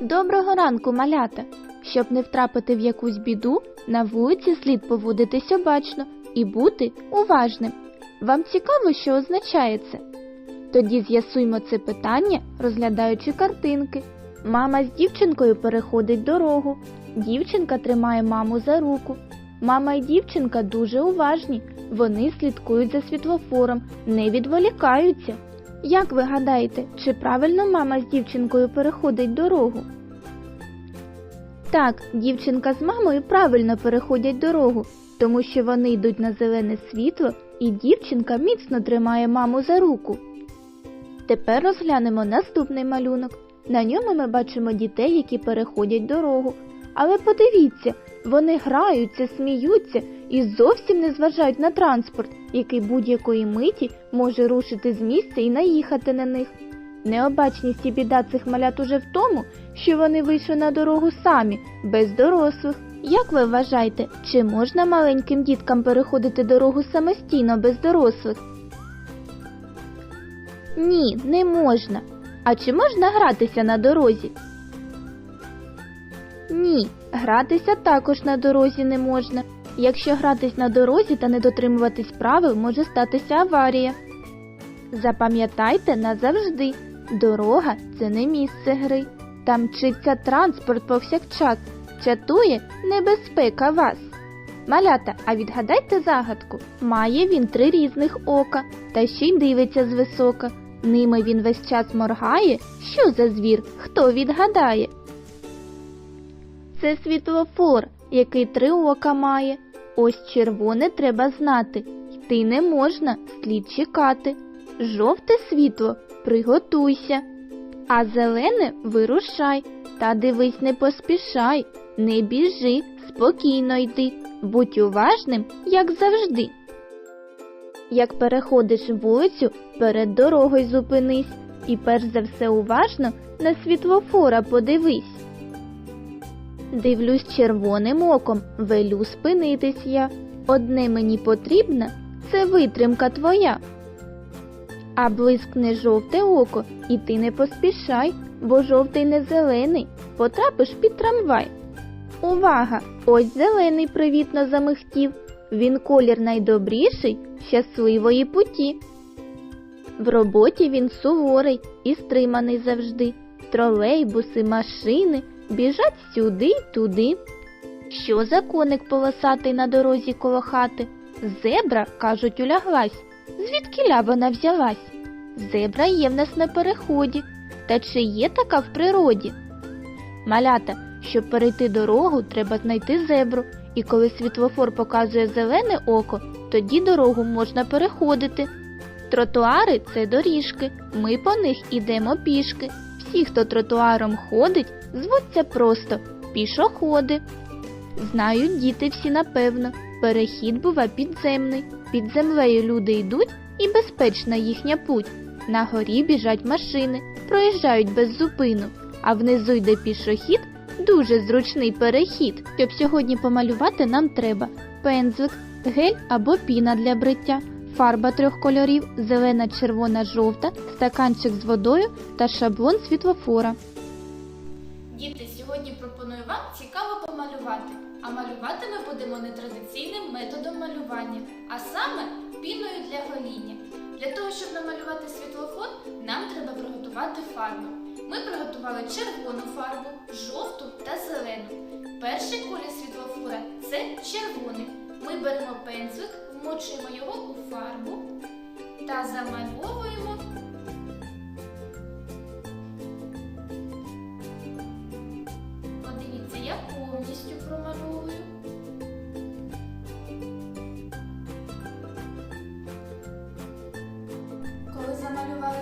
Доброго ранку, малята! Щоб не втрапити в якусь біду, на вулиці слід поводитись обачно і бути уважним. Вам цікаво, що означає це? Тоді з'ясуймо це питання, розглядаючи картинки. Мама з дівчинкою переходить дорогу. Дівчинка тримає маму за руку. Мама і дівчинка дуже уважні. Вони слідкують за світлофором, не відволікаються. Як ви гадаєте, чи правильно мама з дівчинкою переходить дорогу? Так, дівчинка з мамою правильно переходять дорогу, тому що вони йдуть на зелене світло, і дівчинка міцно тримає маму за руку. Тепер розглянемо наступний малюнок. На ньому ми бачимо дітей, які переходять дорогу. Але подивіться, вони граються, сміються і зовсім не зважають на транспорт, який будь-якої миті може рушити з місця і наїхати на них. Необачність і біда цих малят уже в тому, що вони вийшли на дорогу самі, без дорослих. Як ви вважаєте, чи можна маленьким діткам переходити дорогу самостійно без дорослих? Ні, не можна. А чи можна гратися на дорозі? Ні, гратися також на дорозі не можна. Якщо гратись на дорозі та не дотримуватись правил, може статися аварія. Запам'ятайте назавжди, дорога це не місце гри. Там мчиться транспорт повсякчас, чатує небезпека вас. Малята, а відгадайте загадку. Має він три різних ока, та ще й дивиться звисока. Ними він весь час моргає. Що за звір? Хто відгадає? Це світлофор, який три ока має. Ось червоне треба знати. Йти не можна, слід чекати. Жовте світло приготуйся. А зелене вирушай, та дивись, не поспішай, не біжи, спокійно йди, будь уважним, як завжди. Як переходиш вулицю, перед дорогою зупинись і перш за все уважно на світлофора подивись. Дивлюсь червоним оком, велю спинитись я. Одне мені потрібно це витримка твоя. А блискне жовте око, і ти не поспішай, бо жовтий не зелений, потрапиш під трамвай. Увага! Ось зелений привітно замихтів. Він колір найдобріший, щасливої путі. В роботі він суворий і стриманий завжди. Тролейбуси, машини біжать сюди й туди. Що за коник полосатий на дорозі коло хати? Зебра, кажуть, уляглась. Звідкіля вона взялась? Зебра є в нас на переході. Та чи є така в природі? Малята, щоб перейти дорогу, треба знайти зебру, і коли світлофор показує зелене око, тоді дорогу можна переходити. Тротуари це доріжки, ми по них ідемо пішки. Всі, хто тротуаром ходить, звуться просто пішоходи. Знають діти всі напевно, перехід бува підземний. Під землею люди йдуть і безпечна їхня путь. На горі біжать машини, проїжджають без зупину, а внизу йде пішохід, дуже зручний перехід. Щоб сьогодні помалювати нам треба пензлик, гель або піна для бриття, фарба трьох кольорів, зелена, червона, жовта, стаканчик з водою та шаблон світлофора. Діти, сьогодні пропоную вам цікаво помалювати. А малювати ми будемо нетрадиційним методом малювання, а саме піною для гоління. Для того, щоб намалювати світлофор, нам треба приготувати фарбу. Ми приготували червону фарбу, жовту та зелену. Перший колір світлофора це червоний. Ми беремо пензлик, вмочуємо його у фарбу та замальовуємо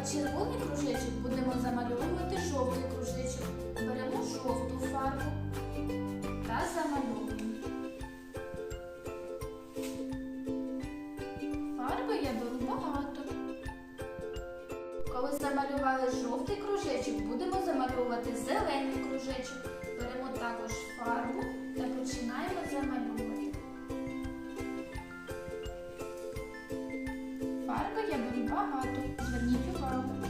червоний кружечок, будемо замальовувати жовтий кружечок. Беремо жовту фарбу та замальовуємо. Фарби я беру багато. Коли замалювали жовтий кружечок, будемо замальовувати зелений кружечок. Беремо також фарбу та починаємо замальовувати. Багато. Зверніть увагу.